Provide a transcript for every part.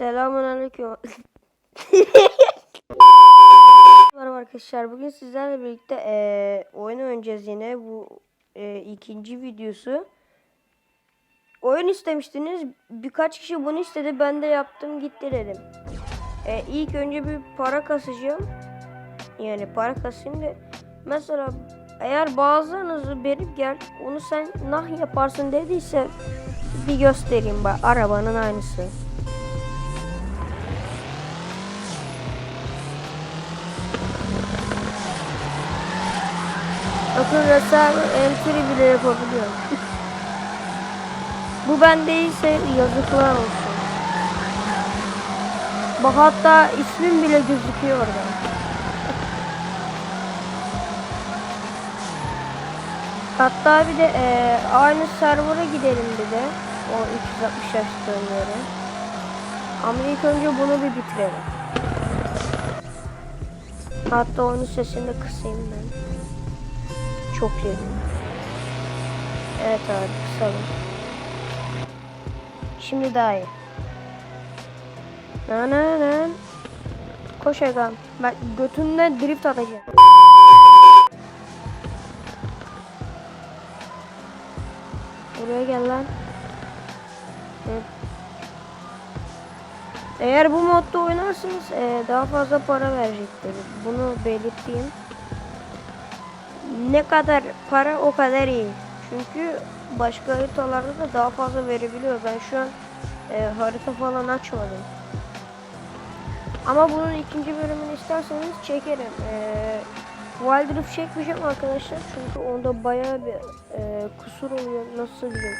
Selamun aleyküm. Merhaba arkadaşlar. Bugün sizlerle birlikte eee oyun oynayacağız yine. Bu eee, ikinci videosu. Oyun istemiştiniz. Birkaç kişi bunu istedi. Ben de yaptım gitti dedim. Eee ilk önce bir para kasacağım. Yani para kasayım da. Mesela eğer bazılarınız verip gel onu sen nah yaparsın dediyse bir göstereyim bak arabanın aynısı. Bakın reserve entry bile yapabiliyorum. Bu ben değilse yazıklar olsun. Bak hatta ismim bile gözüküyor orada. Hatta bir de eee, aynı server'a gidelim bir de. O 360 açtığım yere. Ama ilk önce bunu bir bitirelim. Hatta onun sesini kısayım ben. Çok iyi. Evet abi kısalım. Şimdi daha iyi. Na na na. Koş Egan. Ben götünle drift atacağım. Buraya gel lan. Eğer bu modda oynarsanız eee, daha fazla para verecektir. Bunu belirteyim. Ne kadar para o kadar iyi. Çünkü başka haritalarda da daha fazla verebiliyor. Ben şu an eee, harita falan açmadım. Ama bunun ikinci bölümünü isterseniz çekerim. Eee Wild Rift çekmeyeceğim arkadaşlar. Çünkü onda bayağı bir eee, kusur oluyor. Nasıl diyeyim.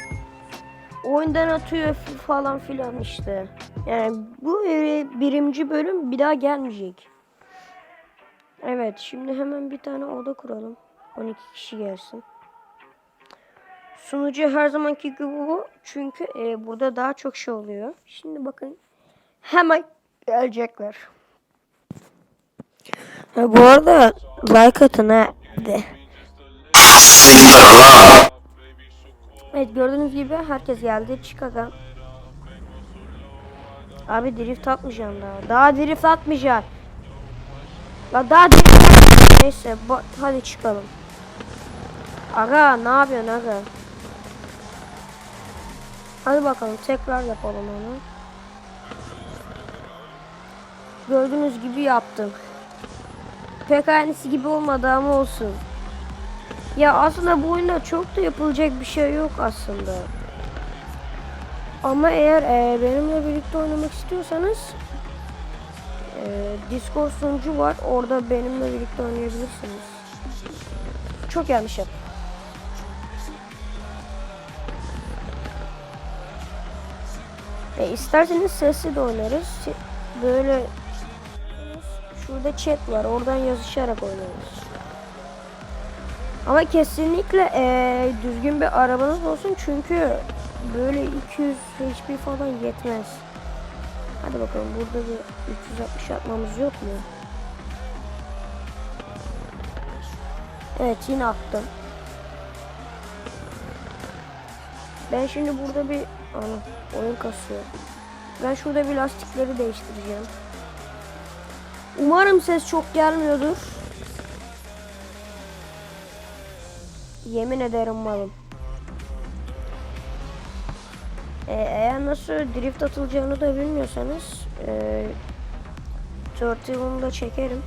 Oyundan atıyor falan filan işte. Yani bu e, birinci bölüm bir daha gelmeyecek. Evet şimdi hemen bir tane oda kuralım. 12 kişi gelsin. Sunucu her zamanki gibi bu. Çünkü e, burada daha çok şey oluyor. Şimdi bakın hemen gelecekler. Ha, bu arada like atın ha. De. Evet gördüğünüz gibi herkes geldi. Çık aga. Abi drift atmayacağım daha. Daha drift atmayacağım. La daha drift atmayacağım. Neyse hadi çıkalım. Aga ne yapıyorsun aga? Hadi bakalım tekrar yapalım onu. Gördüğünüz gibi yaptım. Pek aynısı gibi olmadı ama olsun. Ya aslında bu oyunda çok da yapılacak bir şey yok aslında. Ama eğer e, benimle birlikte oynamak istiyorsanız e, Discord sunucu var. Orada benimle birlikte oynayabilirsiniz. Çok yanlış yap. E, isterseniz sesli de oynarız. Böyle şurada chat var. Oradan yazışarak oynarız. Ama kesinlikle eee, düzgün bir arabanız olsun çünkü böyle 200 HP falan yetmez. Hadi bakalım burada bir 360 atmamız yok mu? Evet yine attım. Ben şimdi burada bir ana oyun kasıyor. Ben şurada bir lastikleri değiştireceğim. Umarım ses çok gelmiyordur. Yemin ederim malım. Ee, eğer nasıl drift atılacağını da bilmiyorsanız e, Turtle'ını da çekerim.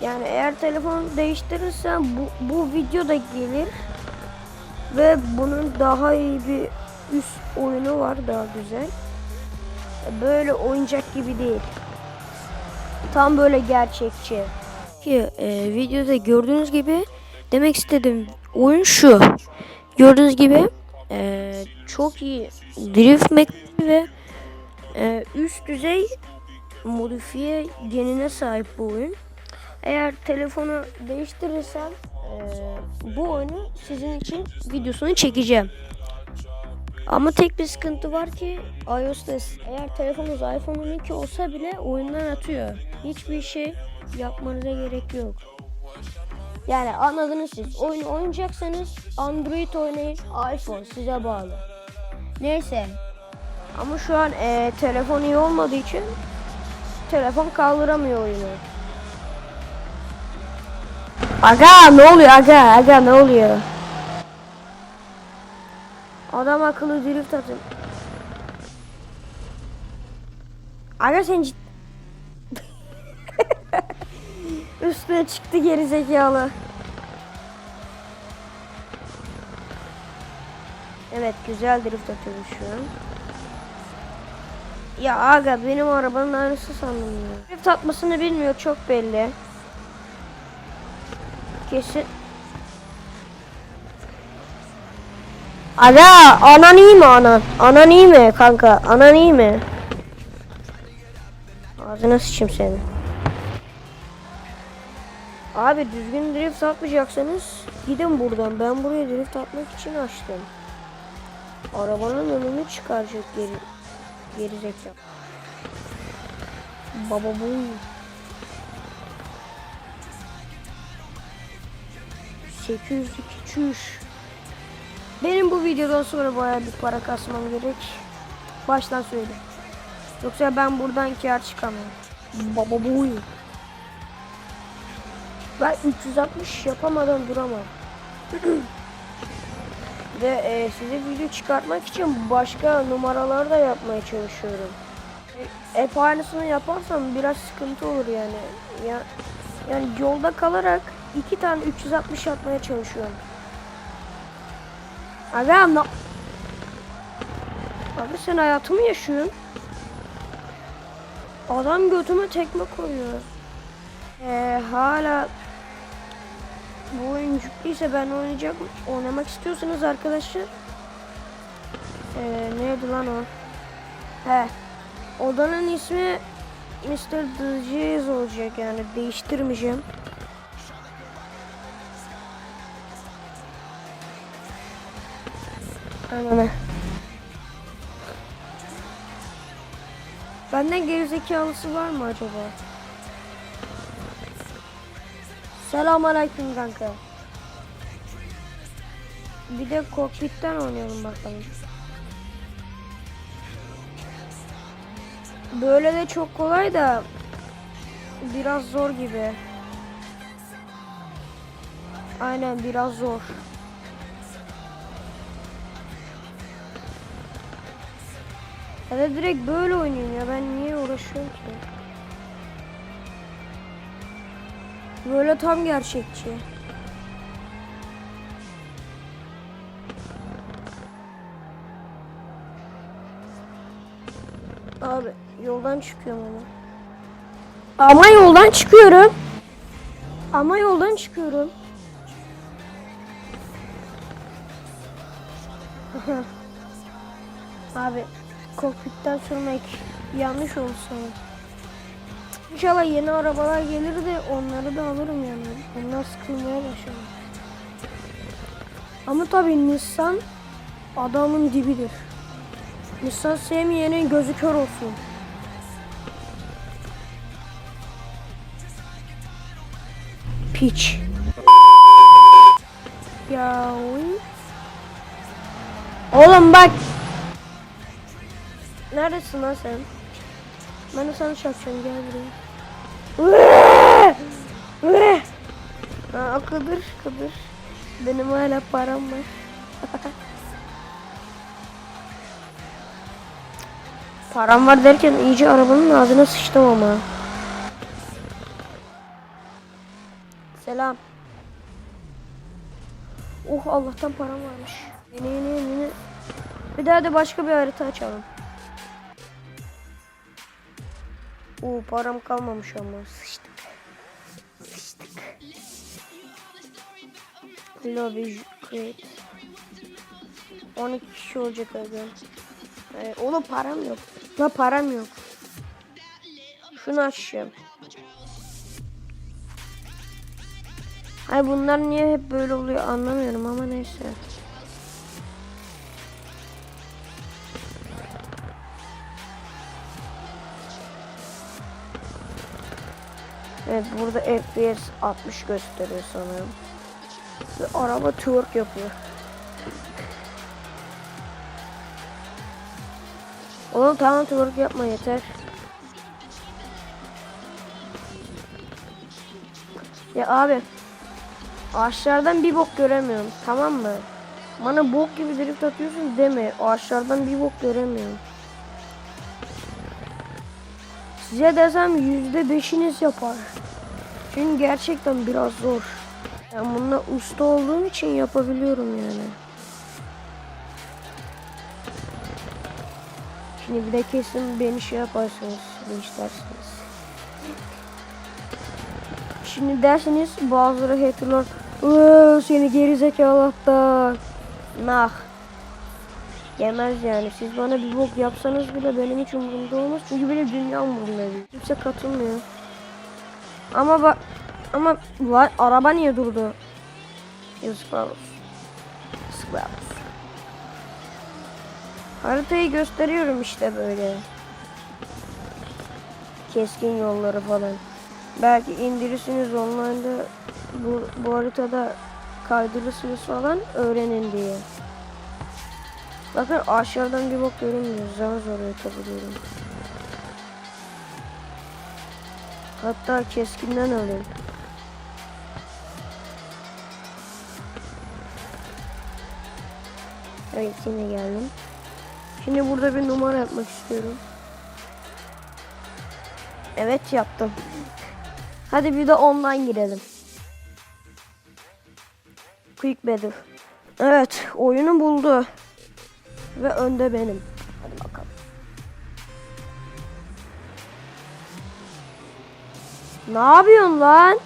Yani eğer telefon değiştirirsen bu, bu video da gelir. Ve bunun daha iyi bir üst oyunu var daha güzel. Böyle oyuncak gibi değil. Tam böyle gerçekçi. Ki e, videoda gördüğünüz gibi demek istedim oyun şu. Gördüğünüz gibi e, çok iyi drift mekaniği ve e, üst düzey modifiye genine sahip bu oyun. Eğer telefonu değiştirirsem e, bu oyunu sizin için videosunu çekeceğim. Ama tek bir sıkıntı var ki iOS'ta eğer telefonunuz iPhone 12 olsa bile oyundan atıyor. Hiçbir şey yapmanıza gerek yok. Yani anladınız siz. Oyun oynayacaksanız Android oynayın, iPhone size bağlı. Neyse. Ama şu an e, telefon iyi olmadığı için telefon kaldıramıyor oyunu. Aga ne oluyor aga aga ne oluyor? Adam akıllı drift atın. Aga sen cid... Üstüne çıktı geri zekalı. Evet güzel drift atıyoruz şu an. Ya aga benim arabanın aynısı sandım ya. Drift atmasını bilmiyor çok belli. Kesin. Aga anan iyi mi anan? Anan iyi mi kanka? Anan iyi mi? Ağzına sıçayım seni. Abi düzgün drift atmayacaksanız gidin buradan. Ben buraya drift atmak için açtım. Arabanın önünü çıkaracak geri geri zekalı. Baba bu. ...800 çüş. Benim bu videodan sonra bayağı bir para kasmam gerek. Baştan söyle. Yoksa ben buradan kar çıkamam. Baba bu. Ben 360 yapamadan duramam. Ve e, size video çıkartmak için başka numaralar da yapmaya çalışıyorum. E, hep aynısını yaparsam biraz sıkıntı olur yani. Ya, yani yolda kalarak iki tane 360 yapmaya çalışıyorum. Abi anla... Abi sen hayatımı yaşıyorsun. Adam götüme tekme koyuyor. Ee, hala bu oyun yüklüyse ben oynayacak oynamak istiyorsanız arkadaşlar ee, neydi lan o? He. Odanın ismi Mr. Djez olacak yani değiştirmeyeceğim. Ananı. Benden gerizekalısı var mı acaba? Selamünaleyküm kanka. Bir de kokpitten oynayalım bakalım. Böyle de çok kolay da biraz zor gibi. Aynen biraz zor. Ya direkt böyle oynayayım ya ben niye uğraşıyorum ki? Böyle tam gerçekçi. Abi yoldan çıkıyorum ama. Ama yoldan çıkıyorum. Ama yoldan çıkıyorum. Abi kokpitten sürmek yanlış olsa. İnşallah yeni arabalar gelir de onları da alırım yani. Onlar sıkılmaya başladı. Ama tabii Nissan adamın dibidir. Nissan sevmeyenin gözü kör olsun. Piç. Ya oy. Oğlum bak. Neredesin lan sen? Ben de sana çarpacağım gel buraya. Aa, kıdır kıdır. Benim hala param var. param var derken iyice arabanın ağzına sıçtım ama. Selam. Oh Allah'tan param varmış. Yeni yeni yeni. Bir daha da başka bir harita açalım. Oo param kalmamış ama sıçtık. Sıçtık. Lobby create. 12 kişi olacak aga. Ee, oğlum param yok. La param yok. Şunu açacağım. Ay bunlar niye hep böyle oluyor anlamıyorum ama neyse. Evet burada FPS 60 gösteriyor sanırım. Ve araba twerk yapıyor. Oğlum tamam twerk yapma yeter. Ya abi ağaçlardan bir bok göremiyorum tamam mı? Bana bok gibi drift atıyorsun deme. Ağaçlardan bir bok göremiyorum. Size desem yüzde beşiniz yapar. Çünkü gerçekten biraz zor. Ben bununla usta olduğum için yapabiliyorum yani. Şimdi bir de kesin beni şey yaparsınız, istersiniz. Şimdi dersiniz bazıları haterlar "Iıı, seni gerizekalı hatta. Nah. Yemez yani. Siz bana bir bok yapsanız bile benim hiç umurumda olmaz. Çünkü benim dünya umurumda değil. Kimse katılmıyor. Ama bak ama lan araba niye durdu? Yazıklar olsun. Yazıklar. Haritayı gösteriyorum işte böyle. Keskin yolları falan. Belki indirirsiniz online'da bu, bu haritada kaydırırsınız falan öğrenin diye. Bakın aşağıdan bir bok görünmüyor. Zar zor yapabiliyorum. Hatta keskinden alayım. Evet yine geldim. Şimdi burada bir numara yapmak istiyorum. Evet yaptım. Hadi bir de online girelim. Quick Battle. Evet oyunu buldu. Ve önde benim. Hadi bakalım. Ne yapıyorsun lan?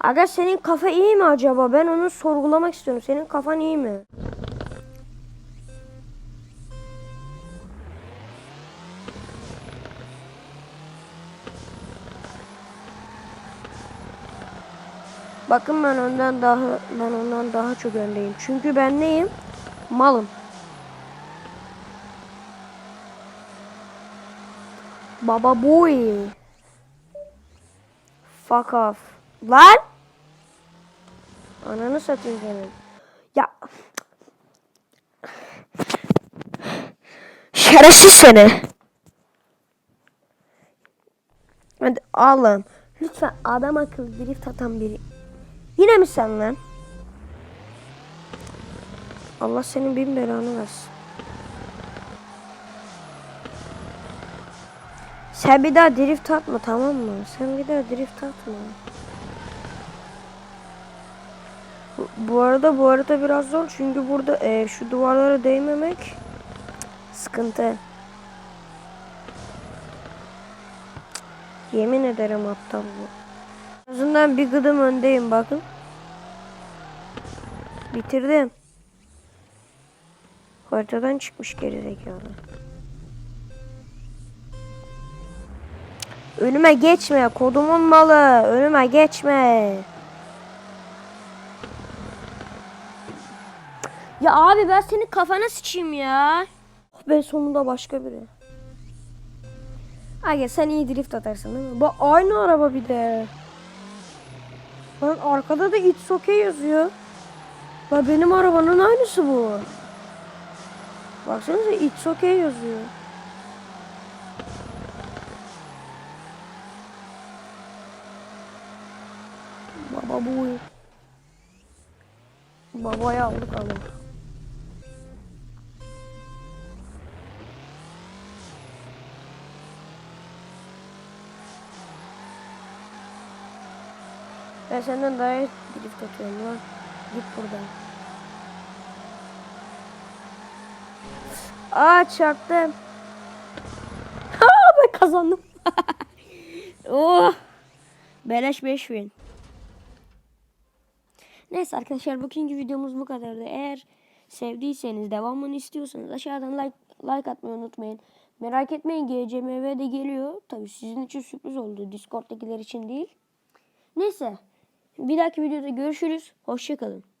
Aga senin kafa iyi mi acaba? Ben onu sorgulamak istiyorum. Senin kafan iyi mi? Bakın ben ondan daha ben ondan daha çok öndeyim. Çünkü ben neyim? Malım. Baba boy. Fuck off. Lan! Ananı satayım senin. Ya. Şerefsiz seni. Hadi Allah'ım. Lütfen adam akıllı drift atan biri. Yine mi sen lan? Allah senin bin belanı versin. Sen bir daha drift atma tamam mı? Sen bir daha drift atma. Bu, bu arada bu arada biraz zor çünkü burada e, şu duvarlara değmemek sıkıntı. Yemin ederim aptal bu. Azından bir gıdım öndeyim bakın. Bitirdim. Haritadan çıkmış gerizekalı. Önüme geçme kodumun malı. Önüme geçme. Ya abi ben senin kafana sıçayım ya. Oh be sonunda başka biri. Aga sen iyi drift atarsın değil mi? Bak aynı araba bir de. Lan arkada da it's okay yazıyor. Bak benim arabanın aynısı bu. Baksanıza it's okay yazıyor. Baba bu. Babaya aldık ama. Ben senden daha iyi drift atıyorum lan. Git buradan. Aa çarptım. Ha ben kazandım. oh. Beleş 5000. Neyse arkadaşlar bugünkü videomuz bu kadardı. Eğer sevdiyseniz devamını istiyorsanız aşağıdan like like atmayı unutmayın. Merak etmeyin GCMV de geliyor. Tabii sizin için sürpriz oldu. Discord'dakiler için değil. Neyse. Bir dahaki videoda görüşürüz. Hoşçakalın.